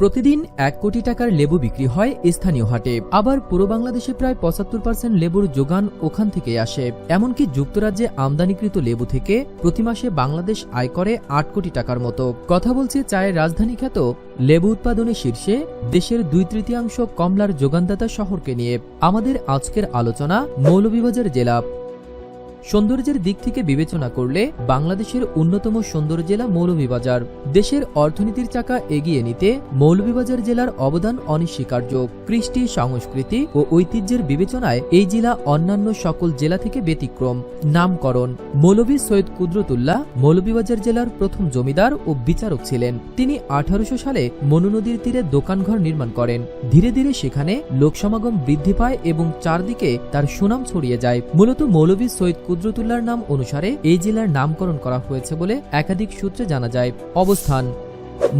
প্রতিদিন এক কোটি টাকার লেবু বিক্রি হয় স্থানীয় হাটে। আবার পুরো বাংলাদেশে প্রায় পঁচাত্তর পার্সেন্ট লেবুর যোগান ওখান থেকে আসে। এমনকি যুক্তরাজ্যে আমদানিকৃত লেবু থেকে প্রতি মাসে বাংলাদেশ আয় করে আট কোটি টাকার মতো। কথা বলছে চায়ের রাজধানী খ্যাত লেবু উৎপাদনে শীর্ষে দেশের দুই তৃতীয়াংশ কমলার যোগানদাতা শহরকে নিয়ে। আমাদের আজকের আলোচনা মৌলভীবাজার জেলা সৌন্দর্যের দিক থেকে বিবেচনা করলে বাংলাদেশের অন্যতম সুন্দর জেলা মৌলভীবাজার। দেশের অর্থনীতির চাকা এগিয়ে নিতে মৌলভীবাজার জেলার অবদান অনস্বীকার্য। কৃষ্টি সংস্কৃতি ও ঐতিহ্যের বিবেচনায় এই জেলা অন্যান্য সকল জেলা থেকে ব্যতিক্রম। নামকরণ, মৌলভী সৈয়দ কুদরতুল্লাহ মৌলভীবাজার জেলার প্রথম জমিদার ও বিচারক ছিলেন। তিনি আঠারোশো সালে মনু নদীর তীরে দোকানঘর নির্মাণ করেন। ধীরে ধীরে সেখানে লোকসমাগম বৃদ্ধি পায় এবং চারদিকে তার সুনাম ছড়িয়ে যায়। মূলত মৌলভী সৈয়দ কুদরতুল্লাহর নাম অনুসারে এই জেলার নামকরণ করা হয়েছে বলে একাধিক সূত্রে জানা যায়। অবস্থান,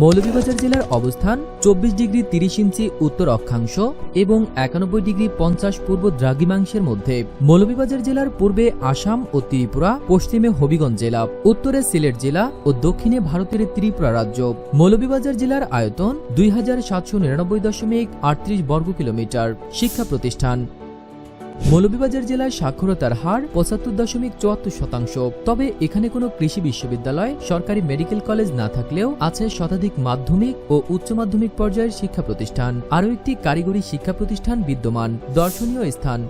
মৌলভীবাজার জেলার অবস্থান চব্বিশ ডিগ্রি তিরিশ ইঞ্চি উত্তর অক্ষাংশ এবং একানব্বই ডিগ্রি পঞ্চাশ পূর্ব দ্রাঘিমাংশের মধ্যে। মৌলভীবাজার জেলার পূর্বে আসাম ও ত্রিপুরা, পশ্চিমে হবিগঞ্জ জেলা, উত্তরে সিলেট জেলা ও দক্ষিণে ভারতের ত্রিপুরা রাজ্য। মৌলভীবাজার জেলার আয়তন দুই হাজার সাতশো নিরানব্বই দশমিক আটত্রিশ বর্গ কিলোমিটার। শিক্ষা প্রতিষ্ঠান মৌলভীবাজার জেলায় সাক্ষরতার হার পঁচাত্তর দশমিক চুয়াত্তর শতাংশ। তবে এখানে কোনো কৃষি বিশ্ববিদ্যালয়, সরকারি মেডিকেল কলেজ না থাকলেও আছে শতাধিক মাধ্যমিক ও উচ্চ মাধ্যমিক পর্যায়ের শিক্ষা প্রতিষ্ঠান। আরও একটি কারিগরি শিক্ষা প্রতিষ্ঠান বিদ্যমান, দর্শনীয় স্থান।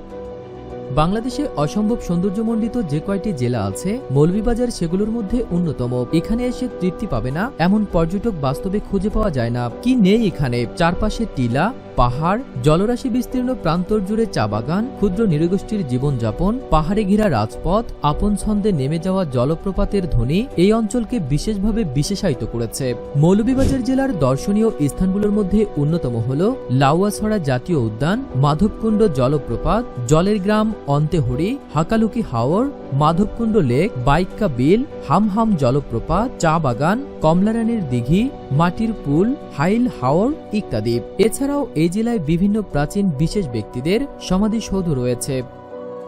বাংলাদেশে অসম্ভব সৌন্দর্যমণ্ডিত যে কয়টি জেলা আছে, মৌলভীবাজার সেগুলোর মধ্যে অন্যতম। এখানে এসে তৃপ্তি পাবে না, এমন পর্যটক বাস্তবে খুঁজে পাওয়া যায় না। কি নেই এখানে? চারপাশে টিলা পাহাড়, জলরাশি বিস্তীর্ণ প্রান্তর জুড়ে চা বাগান, ক্ষুদ্র নৃগোষ্ঠীর জীবনযাপন, পাহাড়ে ঘেরা রাজপথ, আপন ছন্দে নেমে যাওয়া জলপ্রপাতের ধ্বনি এই অঞ্চলকে বিশেষভাবে বিশেষায়িত করেছে। মৌলভীবাজার জেলার দর্শনীয় স্থানগুলোর মধ্যে অন্যতম হল লাউয়াছড়া জাতীয় উদ্যান, মাধবকুণ্ড জলপ্রপাত, জলের গ্রাম অন্তেহরি, হাকালুকি হাওর, মাধবকুণ্ড লেক, বাইক্কা বিল, হামহাম জলপ্রপাত, চা বাগান, কমলারানীর দিঘি, মাটির পুল, হাইল হাওর ইত্যাদি। এছাড়াও এই জেলায় বিভিন্ন প্রাচীন বিশেষ ব্যক্তিদের সমাধিসৌধ রয়েছে।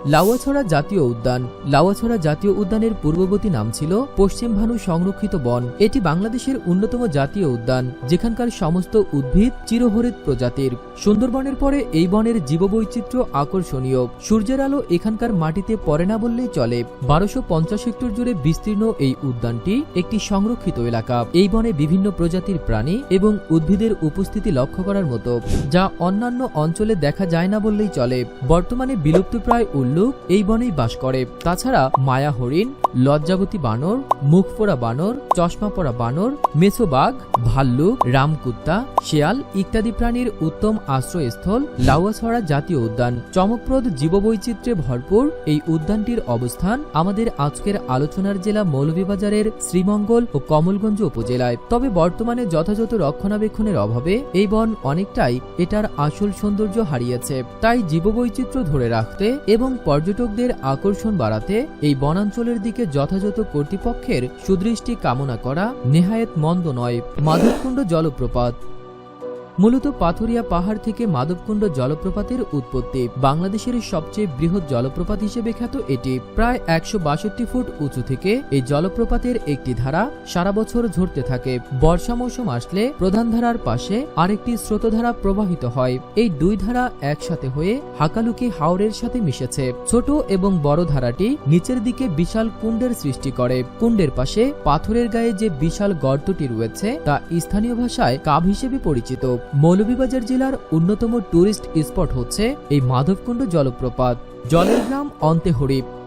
লাউয়াছড়া জাতীয় উদ্যান। লাউয়াছড়া জাতীয় উদ্যানের পূর্ববর্তী নাম ছিল পশ্চিম ভানু সংরক্ষিত বন। এটি বাংলাদেশের অন্যতম জাতীয় উদ্যান, যেখানকার সমস্ত উদ্ভিদ চিরহরিত প্রজাতির। সুন্দরবনের পরে এই বনের জীববৈচিত্র্য আকর্ষণীয়। সূর্যের আলো এখানকার মাটিতে পড়ে না বললেই চলে। বারোশো পঞ্চাশ হেক্টর জুড়ে বিস্তীর্ণ এই উদ্যানটি একটি সংরক্ষিত এলাকা। এই বনে বিভিন্ন প্রজাতির প্রাণী এবং উদ্ভিদের উপস্থিতি লক্ষ্য করার মতো, যা অন্যান্য অঞ্চলে দেখা যায় না বললেই চলে। বর্তমানে বিলুপ্তপ্রায় উল্লুক এই বনেই বাস করে। তাছাড়া মায়া হরিণ, লজ্জাবতী বানর মুখপোড়া বানর চশমা পড়া বানর মেছোবাঘ ভাল্লুক, রামকুত্তা, শেয়াল ইত্যাদি প্রাণীর উত্তম আশ্রয়স্থল লাউয়াছড়া জাতীয় উদ্যান। চমকপ্রদ জীববৈচিত্র্যে ভরপুর এই উদ্যানটির অবস্থান আমাদের আজকের আলোচনার জেলা মৌলভীবাজারের শ্রীমঙ্গল ও কমলগঞ্জ উপজেলায়। তবে বর্তমানে যথাযথ রক্ষণাবেক্ষণের অভাবে এই বন অনেকটাই এটার আসল সৌন্দর্য হারিয়েছে। তাই জীববৈচিত্র্য ধরে রাখতে এবং পর্যটকদের আকর্ষণ বাড়াতে এই বনাঞ্চলের দিকে যথাযথ কর্তৃপক্ষের সুদৃষ্টি কামনা করা নেহায়েত মন্দ নয়। মাধবকুণ্ড জলপ্রপাত মূলত পাথুরিয়া পাহাড় থেকে মাধবকুণ্ড জলপ্রপাতের উৎপত্তি। বাংলাদেশের সবচেয়ে বৃহৎ জলপ্রপাত হিসেবে খ্যাত এটি। প্রায় একশো বাষট্টি ফুট উঁচু থেকে এই জলপ্রপাতের একটি ধারা সারা বছর ঝরতে থাকে। বর্ষা মৌসুম আসলে প্রধান ধারার পাশে আরেকটি স্রোতধারা প্রবাহিত হয়। এই দুই ধারা একসাথে হয়ে হাকালুকি হাওরের সাথে মিশেছে। ছোট এবং বড় ধারাটি নিচের দিকে বিশাল কুণ্ডের সৃষ্টি করে। কুণ্ডের পাশে পাথরের গায়ে যে বিশাল গর্তটি রয়েছে, তা স্থানীয় ভাষায় কাভ হিসেবে পরিচিত। মৌলভীবাজার জেলার অন্যতম ট্যুরিস্ট স্পট হচ্ছে এই মাধবকুণ্ড জলপ্রপাত। জলের গ্রাম অন্তে অন্তেহরি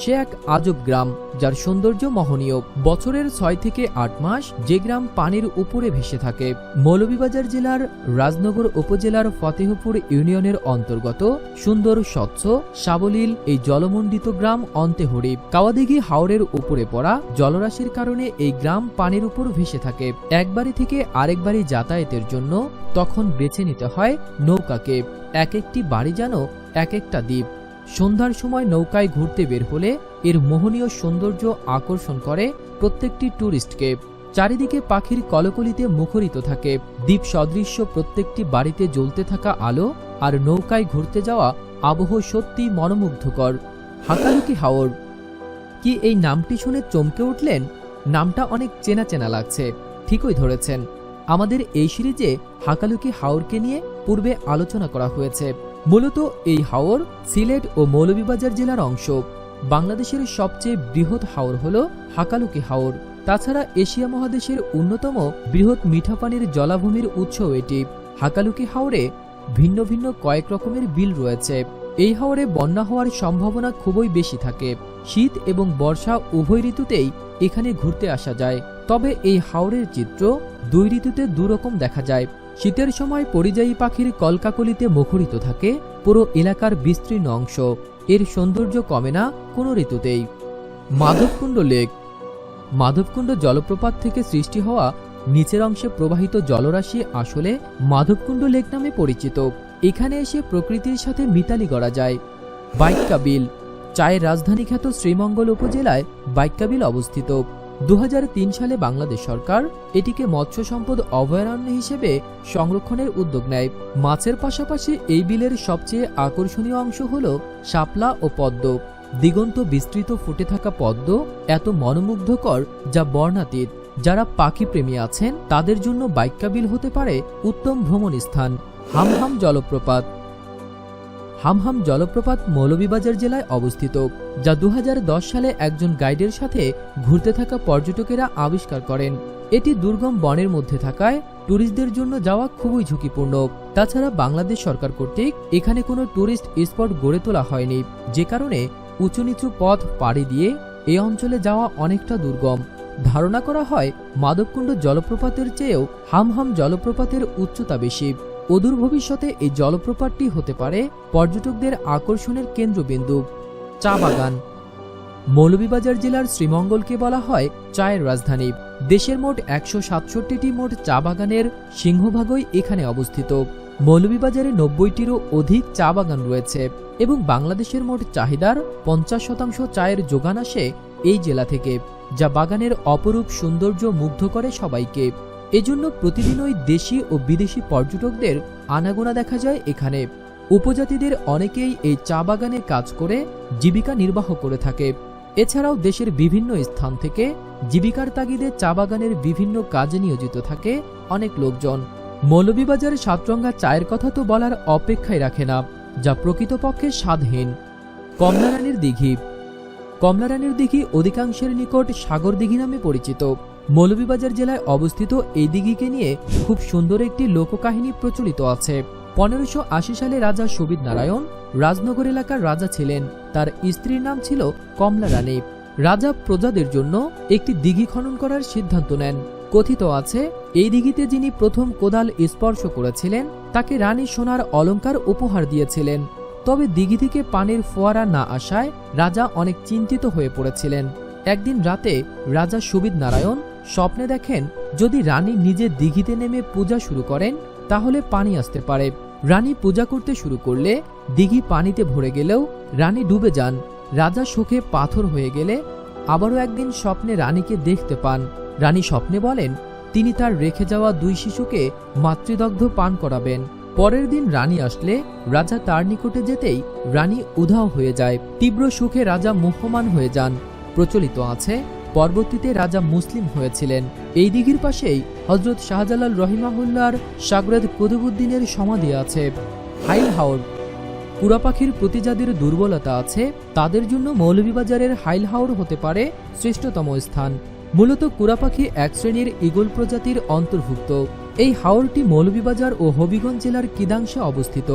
সে এক আজব গ্রাম, যার সৌন্দর্য মহনীয়। বছরের ছয় থেকে আট মাস যে গ্রাম পানির উপরে ভেসে থাকে। মৌলভীবাজার জেলার রাজনগর উপজেলার ফতেহপুর ইউনিয়নের অন্তর্গত সুন্দর স্বচ্ছ সাবলীল এই জলমণ্ডিত গ্রাম অন্তেহরি। কাওয়াদিঘি হাওরের উপরে পড়া জলরাশির কারণে এই গ্রাম পানির উপর ভেসে থাকে। এক বাড়ি থেকে আরেক বাড়ি যাতায়াতের জন্য তখন বেছে নিতে হয় নৌকাকে। এক একটি বাড়ি যেন এক একটা দ্বীপ। সন্ধ্যার সময় নৌকায় ঘুরতে বের হলে এর মোহনীয় সৌন্দর্য আকর্ষণ করে প্রত্যেকটি ট্যুরিস্টকে চারিদিকে পাখির কলকলিতে মুখরিত থাকে। দ্বীপ সদৃশ্য প্রত্যেকটি বাড়িতে জ্বলতে থাকা আলো আর নৌকায় ঘুরতে যাওয়া আবহ সত্যি মনোমুগ্ধকর। হাকালুকি হাওর। কি এই নামটি শুনে চমকে উঠলেন? নামটা অনেক চেনা চেনা লাগছে। ঠিকই ধরেছেন। আমাদের এই সিরিজে হাকালুকি হাওরকে নিয়ে পূর্বে আলোচনা করা হয়েছে। মূলত এই হাওর সিলেট ও মৌলভীবাজার জেলার অংশ। বাংলাদেশের সবচেয়ে বৃহৎ হাওর হল হাকালুকি হাওর। তাছাড়া এশিয়া মহাদেশের অন্যতম বৃহৎ মিঠা পানির জলাভূমির উৎস এটি। হাকালুকি হাওরে ভিন্ন ভিন্ন কয়েক রকমের বিল রয়েছে। এই হাওরে বন্যা হওয়ার সম্ভাবনা খুবই বেশি থাকে। শীত এবং বর্ষা উভয় ঋতুতেই এখানে ঘুরতে আসা যায়। তবে এই হাওরের চিত্র দুই ঋতুতে দুরকম দেখা যায়। শীতের সময় পরিযায়ী পাখির কলকাকলিতে মুখরিত থাকে, পুরো এলাকার বিস্তীর্ণ অংশ। এর সৌন্দর্য কমে না, কোনো ঋতুতেই। মাধবকুণ্ড লেক। মাধবকুণ্ড জলপ্রপাত থেকে সৃষ্টি হওয়া নিচের অংশে প্রবাহিত জলরাশি আসলে মাধবকুণ্ড লেক নামে পরিচিত। এখানে এসে প্রকৃতির সাথে মিতালি করা যায়। বাইক্কা বিল চায়ের রাজধানী খ্যাত শ্রীমঙ্গল উপজেলায় বাইক্কা বিল অবস্থিত। দু হাজার তিন সালে বাংলাদেশ সরকার এটিকে মৎস্য সম্পদ অভয়ারণ্য হিসেবে সংরক্ষণের উদ্যোগ নেয়। মাছের পাশাপাশি এই বিলের সবচেয়ে আকর্ষণীয় অংশ হল শাপলা ও পদ্ম। দিগন্ত বিস্তৃত ফুটে থাকা পদ্ম এত মনোমুগ্ধকর যা বর্ণাতীত। যারা পাখি প্রেমী আছেন, তাদের জন্য বাইক্যাবিল হতে পারে উত্তম ভ্রমণ স্থান হামহাম জলপ্রপাত। হামহাম জলপ্রপাত মৌলভীবাজার জেলায় অবস্থিত, যা দু হাজার দশ সালে একজন গাইডের সাথে ঘুরতে থাকা পর্যটকেরা আবিষ্কার করেন। এটি দুর্গম বনের মধ্যে থাকায় ট্যুরিস্টদের জন্য যাওয়া খুবই ঝুঁকিপূর্ণ। তাছাড়া বাংলাদেশ সরকার কর্তৃক এখানে কোনো ট্যুরিস্ট স্পট গড়ে তোলা হয়নি, যে কারণে উঁচু নিচু পথ পাড়ি দিয়ে এই অঞ্চলে যাওয়া অনেকটা দুর্গম। ধারণা করা হয় মাধবকুণ্ড জলপ্রপাতের চেয়েও হামহাম জলপ্রপাতের উচ্চতা বেশি। অদূর ভবিষ্যতে এই জলপ্রপাতটি হতে পারে পর্যটকদের আকর্ষণের কেন্দ্রবিন্দু। চা বাগান। মৌলভীবাজার জেলার শ্রীমঙ্গলকে বলা হয় চায়ের রাজধানী। দেশের মোট একশো সাতষট্টিটি মোট চা বাগানের সিংহভাগই এখানে অবস্থিত। মৌলভীবাজারে নব্বইটিরও অধিক চা বাগান রয়েছে এবং বাংলাদেশের মোট চাহিদার পঞ্চাশ শতাংশ চায়ের যোগান আসে এই জেলা থেকে, যা বাগানের অপরূপ সৌন্দর্য মুগ্ধ করে সবাইকে। এজন্য প্রতিদিনই দেশি ও বিদেশি পর্যটকদের আনাগোনা দেখা যায় এখানে। উপজাতিদের অনেকেই এই চা বাগানে কাজ করে, জীবিকা নির্বাহ করে থাকে। এছাড়াও দেশের বিভিন্ন স্থান থেকে জীবিকার তাগিদে চা বাগানের বিভিন্ন কাজে নিয়োজিত থাকে অনেক লোকজন। মৌলভীবাজারের সাতরঙ্গা চায়ের কথা তো বলার অপেক্ষায় রাখে না, যা প্রকৃতপক্ষে স্বাদহীন। কমলারানীর দিঘি। কমলারানীর দিঘি অধিকাংশের নিকট সাগর দিঘি নামে পরিচিত। মৌলভীবাজার জেলায় অবস্থিত এই দিঘিকে নিয়ে খুব সুন্দর একটি লোককাহিনী প্রচলিত আছে। পনেরোশো সালে রাজা সুবিদ নারায়ণ রাজনগর এলাকার রাজা ছিলেন। তার স্ত্রীর নাম ছিল কমলা রানী রাজা প্রজাদের জন্য একটি দিঘি খনন করার সিদ্ধান্ত নেন। কথিত আছে, এই দিঘিতে যিনি প্রথম কোদাল স্পর্শ করেছিলেন, তাকে রানী সোনার অলংকার উপহার দিয়েছিলেন। তবে দিঘি থেকে পানির ফোয়ারা না আসায় রাজা অনেক চিন্তিত হয়ে পড়েছিলেন। একদিন রাতে রাজা সুবিদ নারায়ণ স্বপ্নে দেখেন, যদি রানী নিজে দিঘিতে নেমে পূজা শুরু করেন, তাহলে পানি আসতে পারে। রানী পূজা করতে শুরু করলে, দিঘি পানিতে ভরে গেলেও রানী ডুবে যান। রাজা শোকে পাথর হয়ে গেলে আবারও একদিন স্বপ্নে রানীকে দেখতে পান। রানী স্বপ্নে বলেন, তিনি তার রেখে যাওয়া দুই শিশুকে মাতৃদগ্ধ পান করাবেন। পরের দিন রানী আসলে রাজা তার নিকটে যেতেই রানী উধাও হয়ে যায়। তীব্র সুখে রাজা মুহ্যমান হয়ে যান। প্রচলিত আছে পরবর্তীতে রাজা মুসলিম হয়েছিলেন। এই দিঘির পাশেই হজরত শাহজালাল রহিমাহুল্লার সাগরেদ কুতুবুদ্দিনের সমাধি আছে। হাইল হাওর কুড়াপাখির প্রতি যাদের দুর্বলতা আছে, তাদের জন্য মৌলভীবাজারের হাইল হাওর হতে পারে শ্রেষ্ঠতম স্থান। মূলত কুরাপাখি এক শ্রেণির ইগল প্রজাতির অন্তর্ভুক্ত। এই হাওরটি মৌলভীবাজার ও হবিগঞ্জ জেলার কিদাংশে অবস্থিত।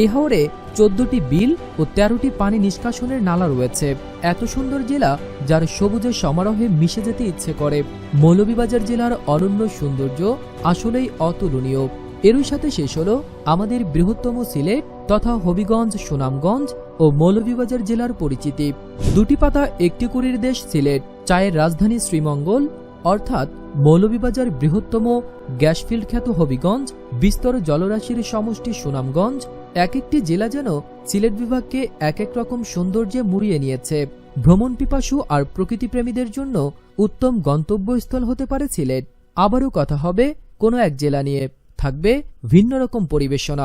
এই হাওরে চোদ্দটি বিল ও তেরোটি পানি নিষ্কাশনের নালা রয়েছে। এত সুন্দর জেলা যার সবুজের সমারোহে মিশে যেতে ইচ্ছে করে। মৌলভীবাজার জেলার অরণ্য সৌন্দর্য আসলেই অতুলনীয়। এরই সাথে শেষ হলো আমাদের বৃহত্তম সিলেট তথা হবিগঞ্জ, সুনামগঞ্জ ও মৌলভীবাজার জেলার পরিচিতি। দুটি পাতা একটি কুড়ির দেশ সিলেট, চায়ের রাজধানী শ্রীমঙ্গল অর্থাৎ মৌলভীবাজার বৃহত্তম গ্যাসফিল্ড খ্যাত হবিগঞ্জ, বিস্তর জলরাশির সমষ্টি সুনামগঞ্জ এক একটি জেলা যেন সিলেট বিভাগকে এক এক রকম সৌন্দর্যে মুড়িয়ে নিয়েছে। ভ্রমণ পিপাসু আর প্রকৃতিপ্রেমীদের জন্য উত্তম গন্তব্যস্থল হতে পারে সিলেট। আবারও কথা হবে কোনো এক জেলা নিয়ে। থাকবে ভিন্ন রকম পরিবেশনা।